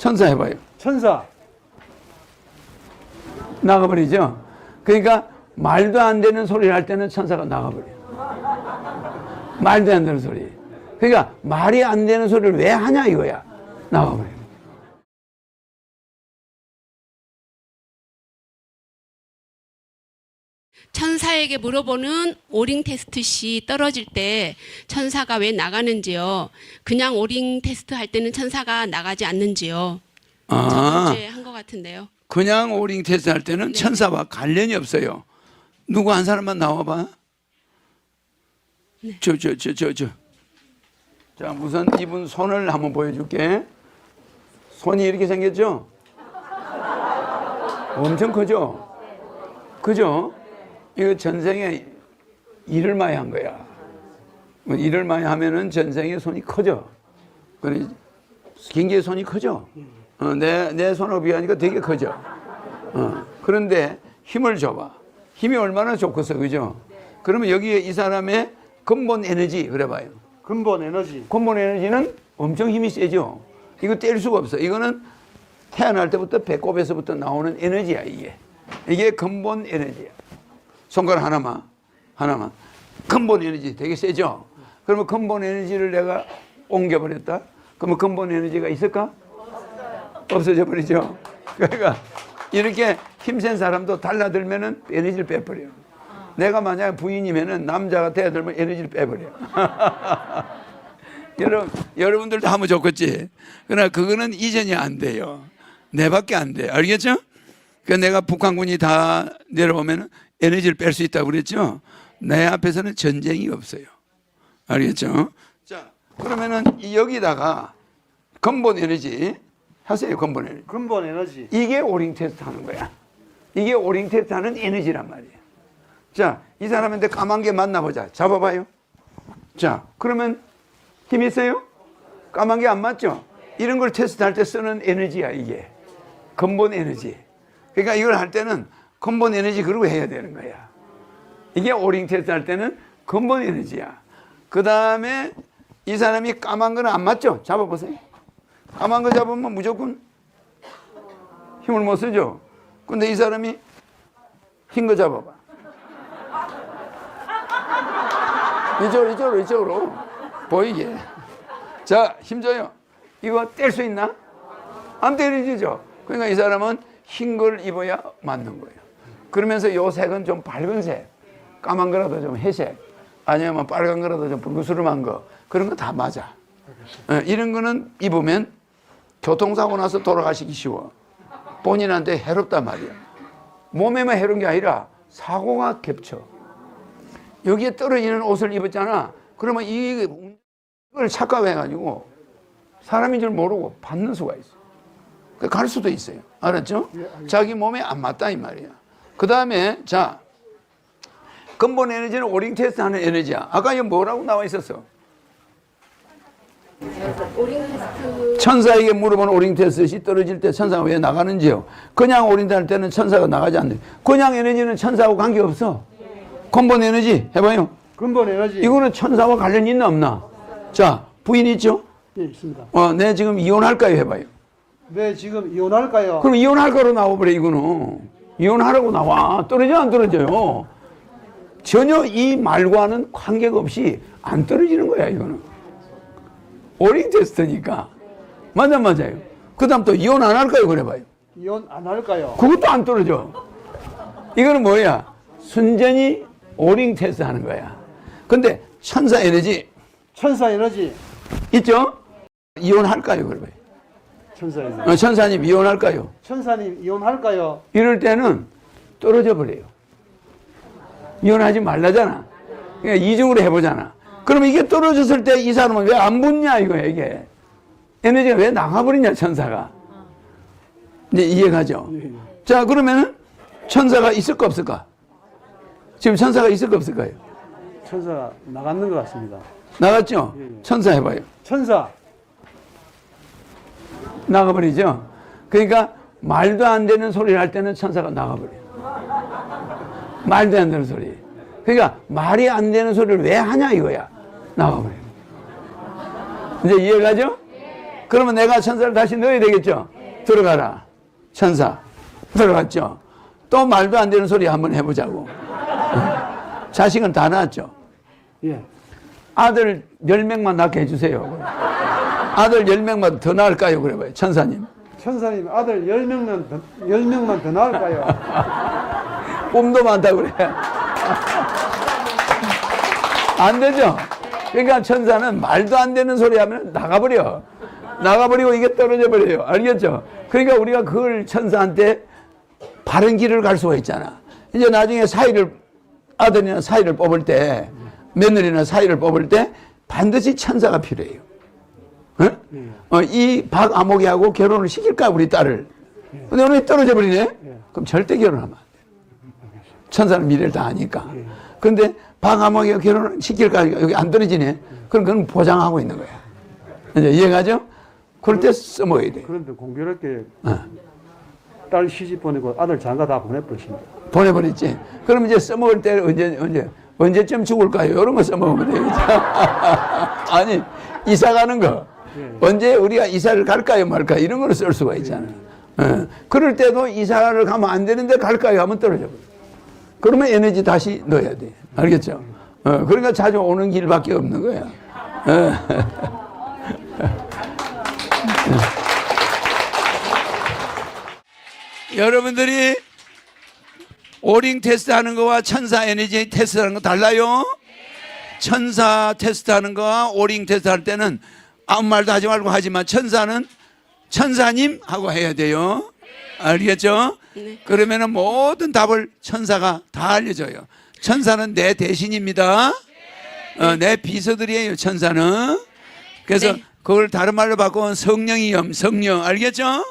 천사 해봐요. 천사, 나가버리죠. 그러니까 말도 안 되는 소리를 할 때는 천사가 나가버려요. 말도 안 되는 소리. 그러니까 말이 안 되는 소리를 왜 하냐 이거야. 나가버려요. 천사에게 물어보는 오링 테스트 시 떨어질 때 천사가 왜 나가는지요? 그냥 오링 테스트 할 때는 천사가 나가지 않는지요? 첫 아, 번째 한것 같은데요. 그냥 오링 테스트 할 때는 네. 천사와 관련이 없어요. 누구 한 사람만 나와봐. 네. 저, 저, 저, 저, 저. 자, 우선 이분 손을 한번 보여줄게. 손이 이렇게 생겼죠? 엄청 크죠? 그죠? 이거 전생에 일을 많이 한 거야. 뭐 일을 많이 하면은 전생에 손이 커져. 그래, 굉장히 손이 커져. 어, 내, 내 손하고 비하니까 되게 커져. 어, 그런데 힘을 줘봐. 힘이 얼마나 좋겠어, 그죠? 그러면 여기에 이 사람의 근본 에너지, 그래봐요. 근본 에너지, 근본 에너지는 엄청 힘이 세죠. 이거 뗄 수가 없어. 이거는 태어날 때부터 배꼽에서부터 나오는 에너지야, 이게. 이게 근본 에너지야. 손가락 하나만, 하나만. 근본 에너지 되게 세죠? 그러면 근본 에너지를 내가 옮겨버렸다? 그러면 근본 에너지가 있을까? 없어져 버리죠. 그러니까 이렇게 힘센 사람도 달라들면은 에너지를 빼버려. 요 내가 만약 부인이면은 남자가 대들면 에너지를 빼버려. 여러분, 여러분들도 하면 좋겠지. 그러나 그거는 이전이 안 돼요. 내밖에 안 돼. 알겠죠? 그 내가 북한군이 다 내려오면 에너지를 뺄 수 있다고 그랬죠? 내 앞에서는 전쟁이 없어요. 알겠죠? 자, 그러면은 이 여기다가 근본 에너지 하세요. 근본 에너지. 근본 에너지, 이게 오링 테스트 하는 거야. 이게 오링 테스트 하는 에너지란 말이야. 자, 이 사람한테 까만 게 맞나 보자. 잡아봐요. 자, 그러면 힘 있어요? 까만 게 안 맞죠? 이런 걸 테스트 할 때 쓰는 에너지야, 이게. 근본 에너지. 그러니까 이걸 할 때는 근본 에너지 그러고 해야 되는 거야. 이게 오링 테스트 할 때는 근본 에너지야. 그 다음에 이 사람이 까만 거는 안 맞죠? 잡아보세요. 까만 거 잡으면 무조건 힘을 못 쓰죠. 근데 이 사람이 흰 거 잡아봐. 이쪽으로, 이쪽으로, 이쪽으로. 보이게. 자, 힘줘요. 이거 뗄 수 있나? 안 때려지죠. 그러니까 이 사람은 흰 걸 입어야 맞는 거예요. 그러면서 요 색은 좀 밝은 색, 까만 거라도 좀 회색, 아니면 빨간 거라도 좀 붉으스름한 거, 그런 거 다 맞아. 예, 이런 거는 입으면 교통사고 나서 돌아가시기 쉬워. 본인한테 해롭단 말이야. 몸에만 해로운 게 아니라 사고가 겹쳐. 여기에 떨어지는 옷을 입었잖아. 그러면 이걸 착각해가지고 사람인 줄 모르고 받는 수가 있어. 그갈 수도 있어요. 알았죠? 자기 몸에 안 맞다 이 말이야. 그 다음에 자 근본 에너지는 오링 테스트 하는 에너지야. 아까 이거 뭐라고 나와 있었어? 천사에게 물어본 오링 테스트시 떨어질 때 천사가 왜 나가는지요? 그냥 오링 할 때는 천사가 나가지 않네. 그냥 에너지는 천사하고 관계 없어. 근본 에너지 해봐요. 근본 에너지, 이거는 천사와 관련 있나 없나? 자 부인 있죠? 예, 있습니다. 어, 내 지금 이혼할까요? 해봐요. 네, 지금 이혼할까요? 그럼 이혼할 거로 나와버려 이거는. 이혼하라고 나와. 떨어져 안 떨어져요? 전혀 이 말과는 관계가 없이 안 떨어지는 거야 이거는. 오링 테스트니까. 맞아 맞아요. 그 다음 또 이혼 안 할까요? 그래봐요. 이혼 안 할까요? 그것도 안 떨어져. 이거는 뭐야? 순전히 오링 테스트 하는 거야. 근데 천사 에너지 천사 에너지, 있죠? 이혼할까요? 그러면. 천사 에너지. 어, 천사님 이혼할까요? 천사님 이혼할까요? 이럴 때는 떨어져 버려요. 이혼하지 말라잖아. 그러니까 이중으로 해보잖아. 그러면 이게 떨어졌을 때 이 사람은 왜 안 붙냐 이거야 이게. 에너지가 왜 나가버리냐 천사가. 이제 이해가죠? 자 그러면은 천사가 있을까 없을까? 지금 천사가 있을까 없을까요? 천사 나갔는 것 같습니다. 나갔죠? 예, 예. 천사 해봐요. 천사, 나가버리죠? 그러니까 말도 안 되는 소리를 할 때는 천사가 나가버려요. 말도 안 되는 소리. 그러니까 말이 안 되는 소리를 왜 하냐 이거야. 나가버려요. 이제 이해가죠? 그러면 내가 천사를 다시 넣어야 되겠죠? 들어가라. 천사. 들어갔죠? 또 말도 안 되는 소리 한번 해보자고. 자식은 다 낳았죠? 예. 아들 10명만 낳게 해주세요. 아들 10명만 더 낳을까요? 그래봐요. 천사님. 천사님 아들 10명만 더, 10명만 더 나을까요? 꿈도 많다고 그래. 안 되죠? 그러니까 천사는 말도 안 되는 소리 하면 나가버려. 나가버리고 이게 떨어져 버려요. 알겠죠? 그러니까 우리가 그걸 천사한테 바른 길을 갈 수가 있잖아. 이제 나중에 사이를, 아들이나 사이를 뽑을 때, 며느리나 사이를 뽑을 때 반드시 천사가 필요해요. 응? 어, 이 박아목이하고 결혼을 시킬까, 우리 딸을. 근데 오늘 떨어져 버리네? 그럼 절대 결혼하면 안 돼. 천사는 미래를 다 아니까. 근데 방아목이가 결혼을 시킬까 여기 안 떨어지네. 그럼 그건 보장하고 있는 거야. 이제 이해가죠? 그럴 때 써먹어야 돼. 그런데 공교롭게 어. 딸 시집 보내고 아들 장가 다 보내버리십니다. 보내버렸지. 그럼 이제 써먹을 때 언제, 언제, 언제쯤 죽을까요? 이런 거 써먹으면 되겠죠. 아니, 이사 가는 거. 언제 우리가 이사를 갈까요, 말까? 이런 거를 쓸 수가 있잖아. 어. 그럴 때도 이사를 가면 안 되는데 갈까요? 하면 떨어져. 그러면 에너지 다시 넣어야 돼. 알겠죠? 어, 그러니까 자주 오는 길밖에 없는 거야. 어. 여러분들이 오링 테스트 하는 거와 천사 에너지 테스트 하는 거 달라요? 천사 테스트 하는 거와 오링 테스트 할 때는 아무 말도 하지 말고 하지만 천사는 천사님 하고 해야 돼요. 알겠죠? 네. 그러면은 모든 답을 천사가 다 알려줘요. 천사는 내 대신입니다. 어, 내 비서들이에요, 천사는. 그래서 네. 그걸 다른 말로 바꾸면 성령이요, 성령. 알겠죠?